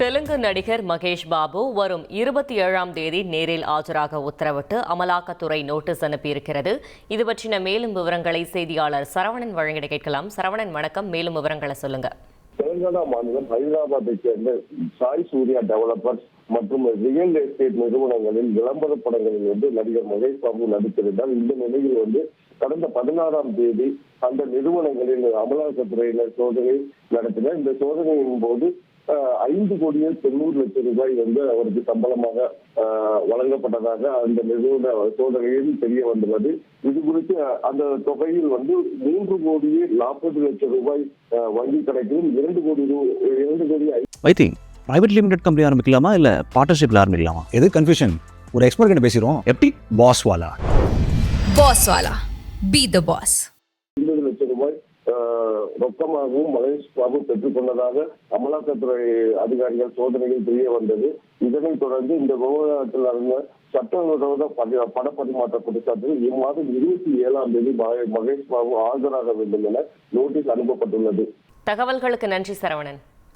தெலுங்கு நடிகர் மகேஷ் பாபு வரும் இருபத்தி ஏழாம் தேதி நேரில் ஆஜராக உத்தரவிட்டு அமலாக்கத்துறை நோட்டீஸ் அனுப்பியிருக்கிறது. இது பற்றின மேலும் விவரங்களை செய்தியாளர் சரவணன் வழங்கிட கேட்கலாம். சரவணன் வணக்கம். மேலும் விவரங்களை சொல்லுங்க. தெலுங்கானா மாநிலம் ஹைதராபாத்தை சேர்ந்த சாய் சூர்யா டெவலப்பர்ஸ் மற்றும் ரியல் எஸ்டேட் நிறுவனங்களில் விளம்பர படங்களில் வந்து நடிகர் மகேஷ் பாபு நடித்திருந்தார். இந்த நிலையில் வந்து கடந்த பதினாறாம் தேதி அந்த நிறுவனங்களில் அமலாக்கத்துறையினர் சோதனை நடத்தினர். இந்த சோதனையின் போது ஐந்து கோடியே தொண்ணூறு லட்சம் ரூபாய் வந்து அவருக்கு சம்பளமாக வழங்கப்பட்டதாக அந்த நிறுவன சோதனையில் தெரிய வந்துள்ளது. இது குறித்து அந்த தொகையில் வந்து மூன்று கோடியே நாற்பது லட்சம் ரூபாய் வங்கி கணக்கிலும் இரண்டு கோடி ரூ- இரண்டு கோடி வைத்தி பிரைவேட் லிமிடெட் கம்பெனி ஆரம்பிக்கலாமா இல்லை பார்ட்னர்ஷிப்பில் ஆரம்பிக்கலாமா? எது கன்ஃபியூஷன் ஒரு எக்ஸ்பர்ட் கிட்ட பேசிடுவோம். எப்படி? Boss Wala. Boss Wala. Be the boss. ரூபாய் ரொக்கமாகவும் மகேஷ் பாபு பெற்றுக்கொண்டதாக அமலாக்கத்துறை அதிகாரிகள் சோதனையில் தெரிய வந்தது. இதனைத் தொடர்ந்து இந்த விவகாரத்தில் நடந்த சட்டவிரோத படி- பணப்பரிமாற்ற குற்றச்சாட்டில் இம்மாதம் இருபத்தி ஏழாம் தேதி மகேஷ் பாபு ஆஜராக வேண்டும் என நோட்டீஸ் அனுப்பப்பட்டுள்ளது. தகவல்களுக்கு நன்றி சரவணன்.